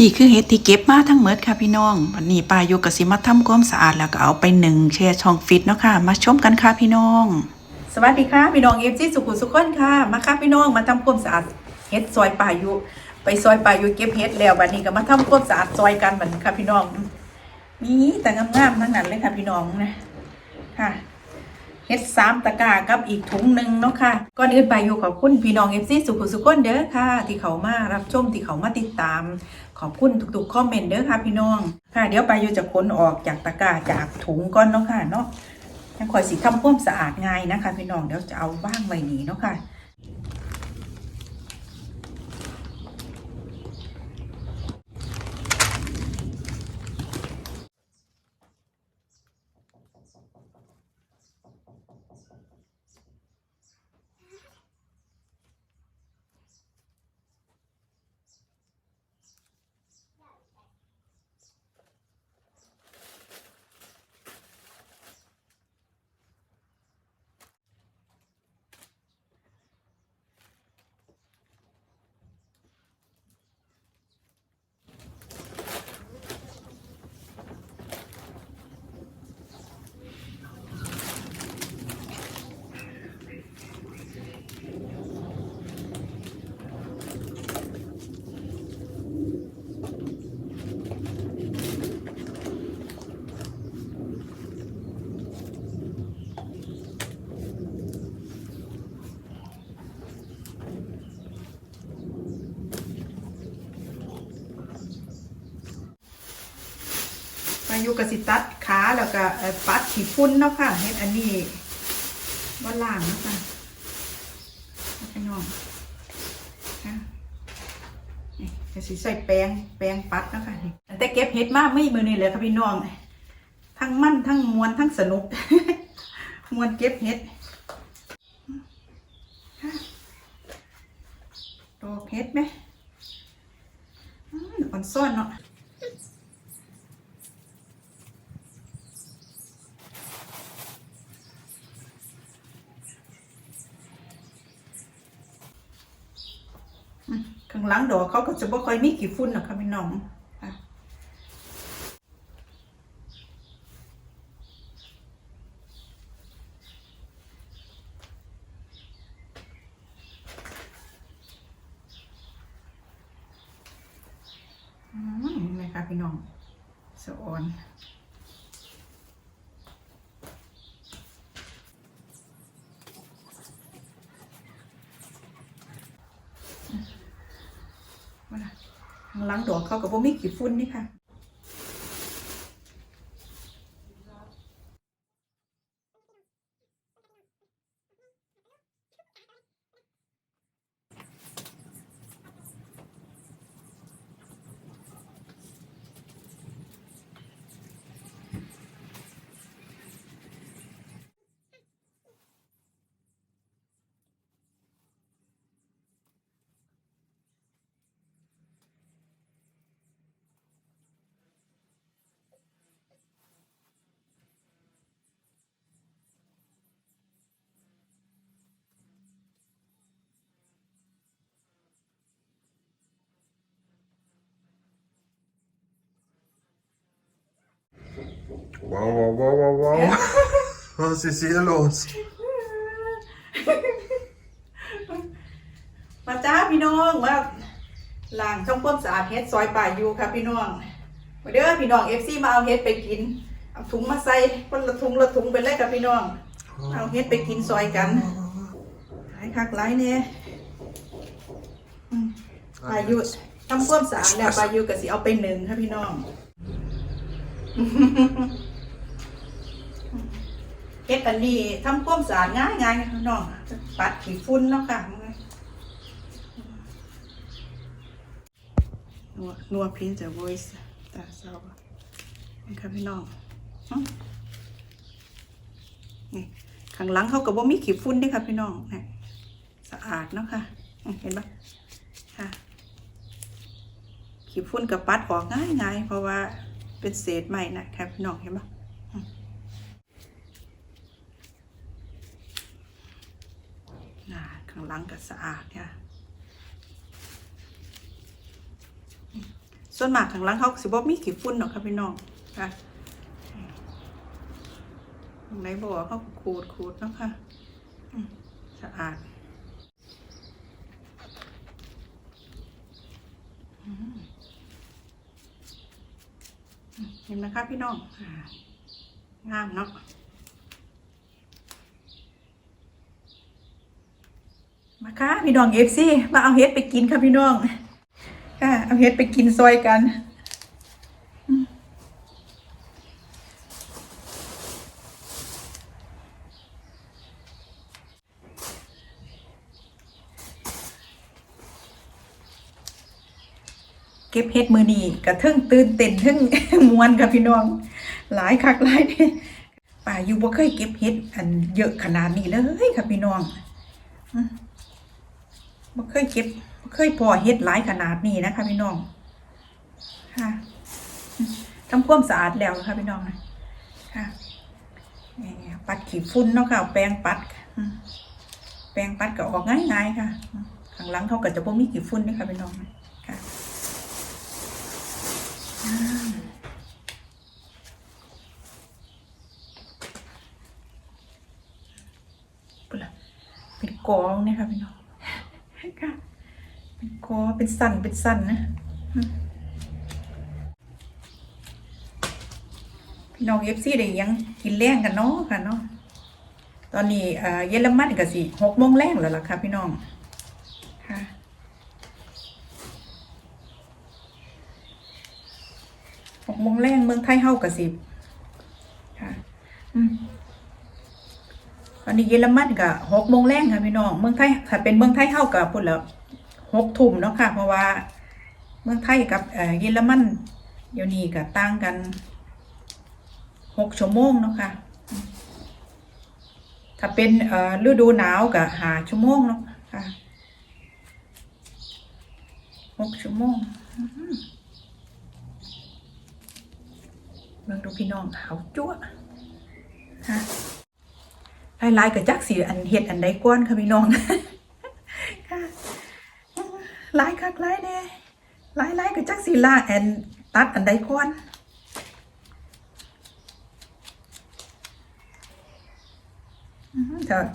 นี่คือเห็ดที่เก็บมาทั้งหมดค่ะพี่น้องวันนี้ป้าโยกกสิมาทำความสะอาดแล้วก็เอาไปหนึ่งแช่ช่องฟิตเนาะค่ะ มาชมกันค่ะพี่น้อง สวัสดีค่ะพี่น้องเอฟซีสุขุสุขคนค่ะ มาค่ะพี่น้องมาทำความสะอาดเห็ดซอยป้าโยไปซอยป้าโยเก็บเห็ดแล้ววันนี้ก็มาทำความสะอาดซอยกันเหมือนค่ะพี่น้องมีแต่งามๆทั้งนั้นเลยค่ะพี่น้องนะค่ะ เฮ็ดสามตะกร้ากับอีกถุงหนึ่งเนาะค่ะก่อนอื่นไปอยู่ขอบคุณพี่น้องเอฟซีสุขุสุขนเด้อค่ะ ที่เขามารับชมที่เขามาติดตาม ขอบคุณทุกๆคอมเมนต์เด้อค่ะพี่น้อง ค่ะ เดี๋ยวไปอยู่จะขนออกจากตะกร้าจากถุงก่อนเนาะค่ะเนาะยังคอยสีทำควมสะอาดง่ายนะคะ พี่น้องเดี๋ยวจะเอาบ้างไว้นี้เนาะค่ะ อยู่กับสิตัดขาแล้วก็ปัดขี้ฝุ่นเนาะค่ะเฮ็ดอันนี้บ่ล่างเนาะค่ะพี่น้องค่ะนี่ก็สิใส่แปรงแปรงปัดเนาะค่ะแต่เก็บเฮ็ดมากไม่มือนี่เลยค่ะพี่น้อง ทั้งมั่นทั้งมวนทั้งสนุกมวนเก็บเฮ็ดค่ะดอกเฮ็ดไหมอืมอ่อนซ่อนเนาะ ข้างหลังดอกเขาก็จะบ่ค่อยมีกี่ฝุ่นหรอกค่ะพี่น้องค่ะอืมเห็นไหมคะพี่น้องสะออน ว่าล่ะข้าง หลังดอกเขากับว่ามีกี่ฝุ่นนี่ค่ะ Wow, wow, wow, wow, wow. Was ist hier los? มาจ้าพี่น้องมาล้างช่องความสะอาดเฮ็ดซอยป่าอยู่ค่ะพี่น้องมาเด้อพี่น้องเอฟซีมาเอาเฮ็ดไปกินเอาถุงมาใส่คนละถุงละถุงไปเลยค่ะพี่น้อง เอาเฮ็ดไปกินซอยกันหลายคักหลายเนี่ยอืมป่าอยู่ทำความสะอาดแล้วป่าอยู่ก็สิเอาไปหนึ่งค่ะพี่น้อง เฮ็ดอันนี้ทำความสะอาดง่ายง่ายๆพี่น้องปัดขี้ฝุ่นเนาะค่ะนัวนัวพินจะ voice ตาเศร้านี่ค่ะพี่น้องนี่ข้างหลังเขาก็บ่มีขี้ฝุ่นด้วยค่ะพี่น้องนี่สะอาดเนาะค่ะเห็นปะค่ะขี้ฝุ่นกับปัดออกง่ายง่ายๆเพราะว่า เป็นเศษไม้นะครับพี่น้องเห็นปะน่าข้างหลังก็สะอาดค่ะอืมส่วนมากข้างหล่างเขาสิบ่มีขี้ฝุ่นหรอกค่ะพี่น้องค่ะตรงไหนบ่เขาขูดขูดนะคะสะอาดอืมอืม เห็นไหมคะพี่น้องงามเนาะมาค่ะพี่น้องเอฟซีมาเอาเฮ็ดไปกินค่ะพี่น้องค่ะเอาเฮ็ดไปกินซอยกัน เก็บเฮ็ดมือนีกระเทิงตื่นเต้นทึ่งมวนค่ะพี่น้อง หลายคักหลายเนี่ยป่าอยู่บ่เคยเก็บเฮ็ดอันเยอะขนาดนี้เลยค่ะพี่น้องบ่เคยเก็บบ่เคยพอเฮ็ดหลายขนาดนี้นะคะพี่น้องค่ะทำความสะอาดแล้วค่ะพี่น้องค่ะปัดขี้ฝุ่นเนาะค่ะแปรงปัดแปรงปัดก็ออกง่ายๆค่ะข้างหลังเขาก็จะบ่มีขี้ฝุ่นนี่ค่ะพี่น้องนะค่ะอ่าปุ่นล่ะ เป็นกองเนี่ยค่ะพี่น้องค่ะเป็นคอเป็นสันเป็นสันนะพี่น้องเอฟซีได้ยังกินแรงกันเนาะค่ะเนาะตอนนี้เยอรมันก็สิหกโมงแรงแล้วล่ะค่ะพี่น้องค่ะหกโมงแรงเมืองไทยเฮาก็สิค่ะอืมตอนนี้เยอรมันก็หกโมงแรงค่ะพี่น้องเมืองไทยถ้าเป็นเมืองไทยเท่ากับพุ่นละหกทุ่มเนาะค่ะ เพราะว่าเมืองไทยกับเอ่อเยอรมันเดี๋ยวนี้ก็ต่างกันหกชั่วโมงเนาะค่ะถ้าเป็นฤดูหนาวก็หาชั่วโมงเนาะค่ะหกชั่วโมงอื้อหือ เบิ่งดูพี่น้องขาวจั๊วะค่ะลายๆกับจักสีอันเห็ดอันใดก้อนค่ะพี่น้องค่ะลายคักลายแน่ลายลายๆกับจักสีล่าอันตัดอันใดก้อนอื้อหือเถอะ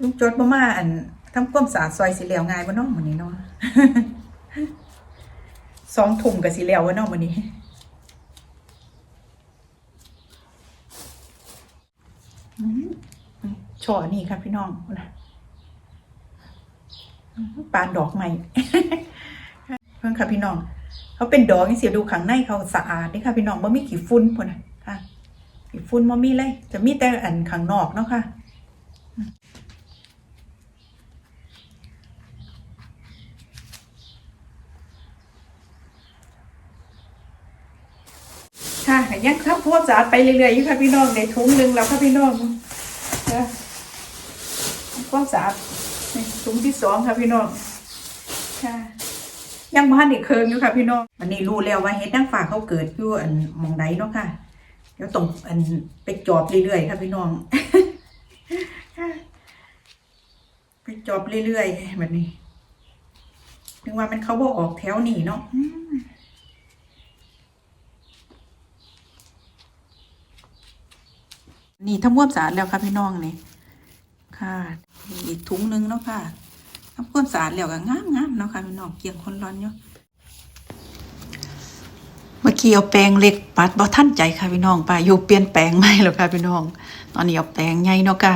ลุงจดบ่มาอันทำความสาซอยสีเหลวง่ายบ่น้องมื้อนี้เนาะสองทุ่มกับสีเหลวบ่น้องมื้อนี้ ช่อนี่ค่ะพี่น้องนะปานดอกใหม่เพิ่งค่ะพี่น้อง เขาเป็นดอกนี่เสียดูข้างในเขาสะอาดนี่ค่ะพี่น้องบ่มีขี้ฝุ่นพุ่นนะค่ะขี้ฝุ่นบ่มีเลย จะมีแต่อันข้างนอกเนาะค่ะค่ะยังครับพวกสะอาดไปเรื่อยๆอยู่ค่ะพี่น้องในถุงหนึ่งแล้วค่ะพี่น้องค่ะ ความสะอาดนี่ถุงที่สองค่ะพี่น้องค่ะยังบ้านอีกเคิงอยู่ค่ะพี่น้องวันนี้รู้แล้วว่าเฮ็ดนางฟ้าเขาเกิดอยู่อันมองใดเนาะค่ะ เดี๋ยวต้องอันไปจอบเรื่อยๆค่ะพี่น้อง ไปจอบเรื่อยๆแบบนี้ถึงว่ามันเขาบอกออกแถวนี่เนาะนี่ทำความสะอาดแล้วค่ะพี่น้องนี่ ค่ะอีกถุงหนึงเนาะค่ะทำความสะอาดแล้วก็งามงามเนาะค่ะพี่น้องเกี่ยงคนร้อนอยู่เมื่อกี้เอาแปรงเล็กปัดบ่ทันใจค่ะพี่น้องป่าอยู่เปลี่ยนแปลงใหม่แล้วค่ะพี่น้อง ตอนนี้เอาแปรงใหญ่เนาะค่ะ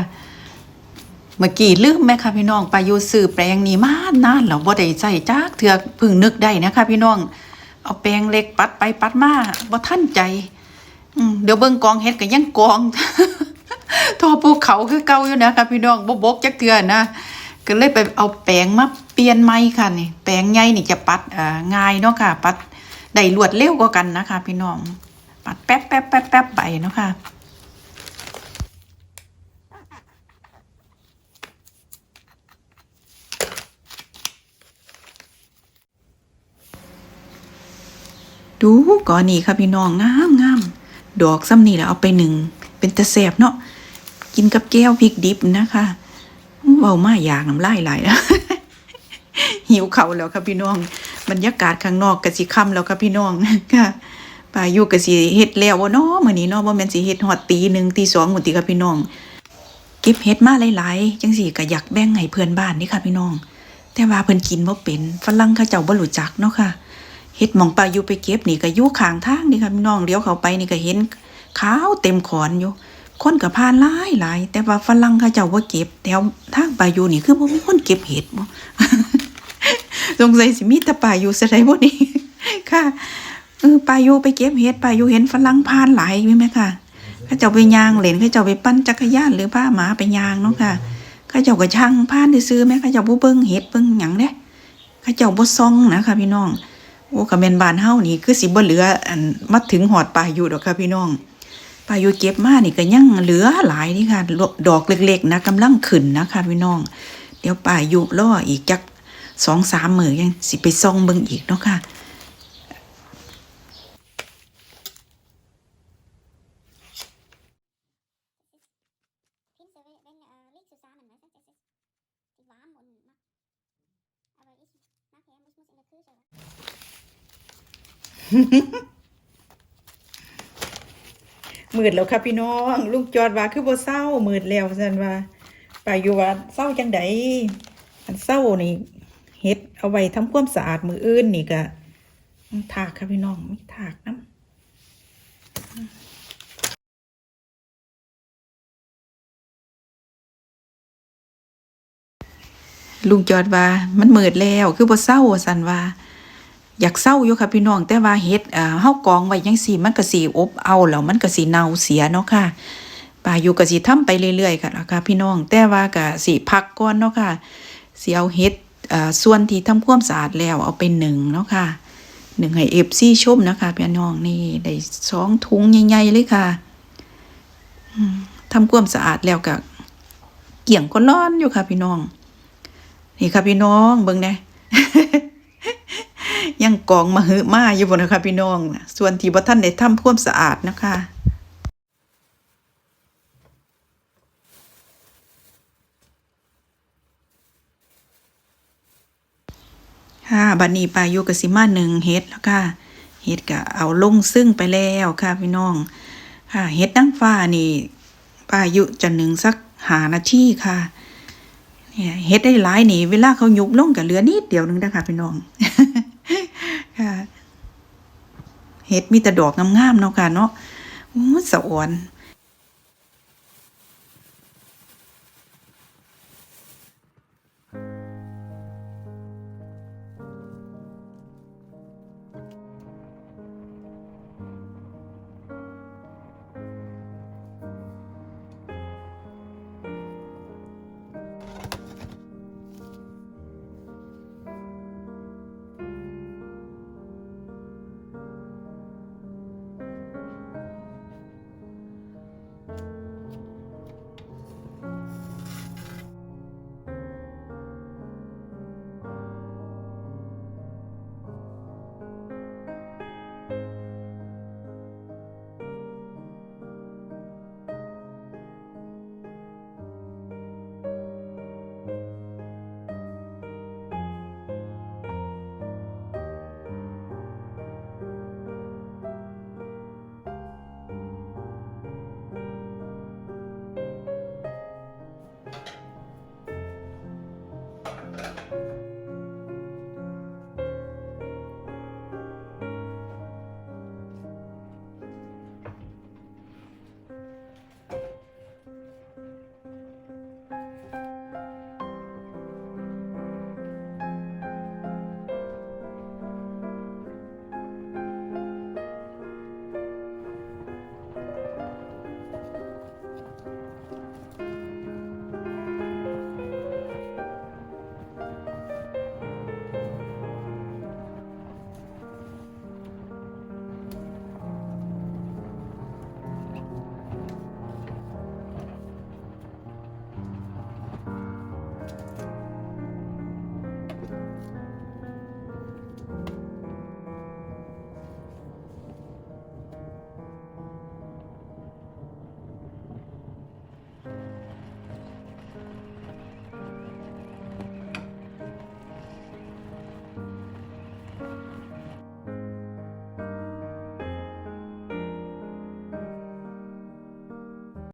เมื่อกี้ลืมไหมค่ะพี่น้องไปอยู่ซื้อแปรงนี้มานานแล้วบ่ได้ใช้จักเทื่อพิ่งนึกได้นะคะพี่น้อง เอาแปรงเล็กปัดไปปัดมาบ่ทันใจ อืเดี๋ยวเบิ่งกองเฮ็ดก็ยังกอง ทอภูเขาคือเก่าอยู่นะคะพี่น้องบ่บกจักเทือนะก็เลยไปเอาแปรงมาเปลี่ยนใหม่ค่ะนี่แปรงใหญ่นี่จะปัดเอ่อง่ายเนาะค่ะ ปัดได้รวดเร็วกว่ากันนะคะ พี่น้อง ปัดแป๊บแป๊บแป๊บแป๊บไปเนาะค่ะดูก่อนนี่ค่ะพี่น้องงามงามดอกซ้ำนี่แหละเอาไปหนึ่งเป็นตะแสบเนาะ กินกับแก้วพริกดิบนะคะเบามาอยากน้ำลายไหลแล้วหิวเขาแล้วค่ะพี่น้อง บรรยากาศข้างนอกก็สิค่ำแล้วค่ะพี่น้องค่ะป้าอยู่ก็สิเฮ็ดแล้วบ่เนาะมื้อนี้เนาะบ่แม่นสิเฮ็ดฮอดตีหนึ่งตีสองหมดติค่ะพี่น้อง เก็บเฮ็ดมาหลายๆจังซี่ก็อยากแบ่งให้เพื่อนบ้านนี่ค่ะพี่น้อง แต่ว่าเพิ่นกินบ่เป็นฝรั่งเขาเจ้าบ่รู้จักเนาะค่ะเฮ็ดหมองป้าอยู่ไปเก็บนี่ก็อยู่ข้างทางนี่ค่ะพี่น้องเลี้ยวเข้าไปนี่ก็เห็นขาวเต็มขอนอยู่ คนก็ผ่านหลายหลายแต่ว่าฝรั่งเขาเจ้าบ่าเก็บแถวทางปายูนี่คือบ่มีคนเก็บเห็ดบ่สงสัยสิมีแต่ปายู่ซะได้บ่นี่ค่ะเออปายูไปเก็บเห็ดปายูเห็นฝรั่งผ่านหลายมีไหมค่ะเขาเจ้าไปย่างเล่นเขาเจ้าไปปั่นจักรยานหรือพาหมาไปย่างเนาะค่ะเขาเจ้าก็ช่างผ่านซื้อๆแม่เขาเจ้าบ่เบิ่งเห็ดเบิ่งหยังเด้เขาเจ้าบ่ซ่องนะคะพี่น้องโอ้ก็แม่นบ้านเฮานี่คือสิบ่เหลืออันมาถึงหอดปายูดอกค่ะพี่น้อง ป้าอยู่เก็บมานี่ก็ยังเหลือหลายนี่ค่ะดอกเล็กๆนะกำลังขึ้นนะคะพี่น้อง เดี๋ยวป้าอยู่ออีกจักสองสามมือยังสิไปซ่องเบิ่งอีกเนาะค่ะ Findest du, มืดแล้วค่ะพี่น้อง ลูกจอดว่าคือบ่เศร้ามืดแล้วซั่นว่าปาอยู่ว่าเศร้าจังไดอันเศร้านี่เฮ็ดเอาไว้ทำความสะอาดมืออื่นนี่ก็ถากค่ะพี่น้องมีถากน้ำลุงจอดว่า มันมืดแล้ว คือบ่เศร้าสันว่า อยากเศร้าอยู่ค่ะพี่น้อง แต่ว่าเฮ็ดเอ่อเฮากองไว้จังซี่มันก็สิอบเอาแล้วมันก็สิเน่าเสียเนาะค่ะป้าอยู่ก็สิทำไปเรื่อยๆค่ะล่ะค่ะพี่น้อง แต่ว่าก็สิพักก่อนเนาะค่ะสิเอาเฮ็ดอ่อส่วนที่ทำความสะอาดแล้วเอาไปหนึ่งเนาะค่ะหนึ่งให้ FC ชมนะคะพี่น้องนี่ได้สองถุงใหญ่ๆเลยค่ะอืมทำความสะอาดแล้วก็เกี่ยงก็ร้อนอยู่ค่ะพี่น้อง นี่ค่ะพี่น้องเบิ่งน่ ยังกองมาหือมาอยู่บนนะคะพี่น้องส่วนที่บ่ท่านได้ทำควมสะอาดนะคะค่ะบัดนี้ปลาอยู่กับสิมาหนึ่งเฮ็ดแล้วค่ะเฮ็ดก็เอาลงซึ่งไปแล้วค่ะพี่น้อง ค่ะเฮ็ดนางฟ้านี่ปลายู่จะหนึ่งสักหานาทีค่ะเนี่ยเฮ็ดได้หลายนี่ เวลาเขายุบลงก็เหลือนิดเดียวนึงนะคะพี่น้อง ค่ะเฮ็ดมีแต่ดอกงามๆเนาะค่ะเนาะอู้สะอ่อน